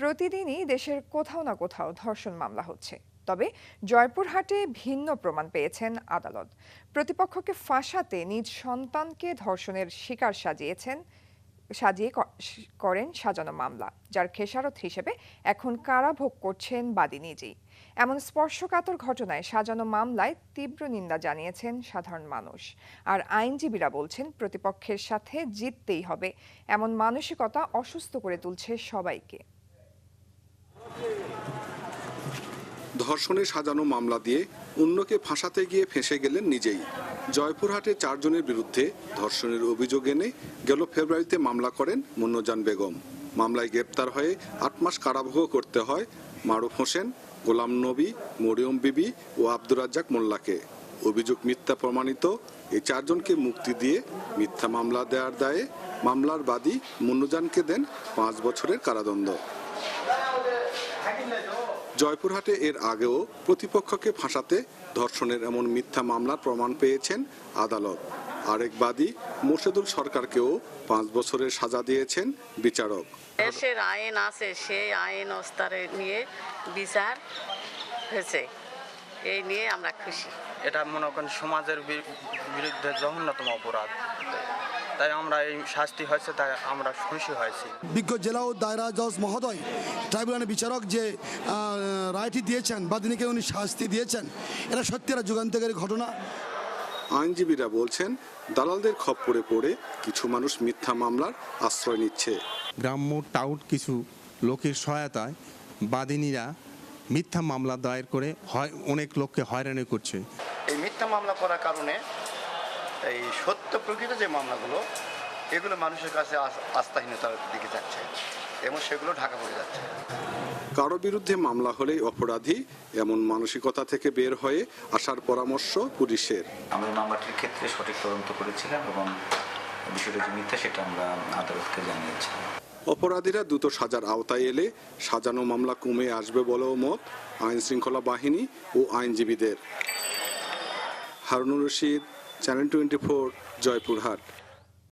প্রতিদিনই দেশের কোথাও না কোথাও ধর্ষণ মামলা হচ্ছে। তবে জয়পুরহাটে ভিন্ন প্রমাণ পেয়েছেন আদালত। প্রতিপক্ষকে ফাঁসাতে নিজ সন্তানকে ধর্ষণের শিকার সাজিয়েছেন, সাজিয়ে করেন সাজানো মামলা, যার খেসারত হিসেবে এখন কারাভোগ করছেন বাদী নিজেই। এমন স্পর্শকাতর ঘটনায় সাজানো মামলায় তীব্র নিন্দা জানিয়েছেন সাধারণ মানুষ। আর আইনজীবীরা বলছেন, প্রতিপক্ষের সাথে জিততেই হবে। এমন মানসিকতা অসুস্থ করে তুলছে সবাইকে। ধর্ষণে সাজানো মামলা দিয়ে অন্যকে ফাঁসাতে গিয়ে ফেঁসে গেলেন নিজেই। জয়পুরহাটে চারজনের বিরুদ্ধে ধর্ষণের অভিযোগ এনে গেল ফেব্রুয়ারিতে মামলা করেন মুন্নজান বেগম। মামলায় গ্রেপ্তার হয়ে আট মাস কারাভোগ করতে হয় মারুফ হোসেন, গোলাম নবী, মরিয়ম বিবি ও আব্দুর রাজ্জাক মোল্লাকে। অভিযোগ মিথ্যা প্রমাণিত এই চারজনকে মুক্তি দিয়ে মিথ্যা মামলা দেওয়ার দায়ে মামলার বাদী মুন্নুজানকে দেন পাঁচ বছরের কারাদণ্ড। জয়পুরহাটে এর আগেও প্রতিপক্ষকে ফাঁসাতে ধর্ষণের এমন মিথ্যা মামলার প্রমাণ পেয়েছেন আদালত। আরেক বাদী মোর্শেদুল সরকারকেও পাঁচ বছরের সাজা দিয়েছেন বিচারক। দেশের আইন আছে সেই আইন অস্তারে নিয়ে বিচার হয়েছে। এই নিয়ে আমরা খুশি। এটা মনে করেন সমাজের বিরুদ্ধে জঘন্যতম অপরাধ। তাই আমরা এই শাস্তি হয়েছে তাই আমরা খুশি হয়েছি। বিজ্ঞ জেলা ও দায়রা জজ মহোদয় ট্রাইব্যুনালের বিচারক যে রায়টি দিয়েছেন বা দিনীকে উনি শাস্তি দিয়েছেন এটা সত্যি একটা যুগান্তকারী ঘটনা? আইনজীবীরা বলছেন দালালদের খপ্পরে পড়ে কিছু মানুষ মিথ্যা মামলার আশ্রয় নিচ্ছে। গ্রাম্য টাউট কিছু লোকের সহায়তায় বাদিনীরা মিথ্যা মামলা দায়ের করে হয় অনেক লোককে হয়রানি করছে। এই মিথ্যা মামলা করার কারণে এই সত্য প্রকৃত যে মামলাগুলো এগুলো মানুষের কাছে আস্থাহীনতার দিকে যাচ্ছে এবং সেগুলো ঢাকা পড়ে যাচ্ছে। কারও বিরুদ্ধে মামলা হলেই অপরাধী এমন মানসিকতা থেকে বের হয়ে আসার পরামর্শ পুলিশের। আমরা মামলাটির ক্ষেত্রে সঠিক তদন্ত করেছিলাম এবং বিষয়টা যে মিথ্যা সেটা আমরা আদালতকে জানিয়েছি অপরাধীরা দ্রুত সাজার আওতায় এলে সাজানো মামলা কমে আসবে বলেও মত আইন শৃঙ্খলা বাহিনী ও আইনজীবীদের। Harunur Rashid Channel Twenty Four Joypurhat.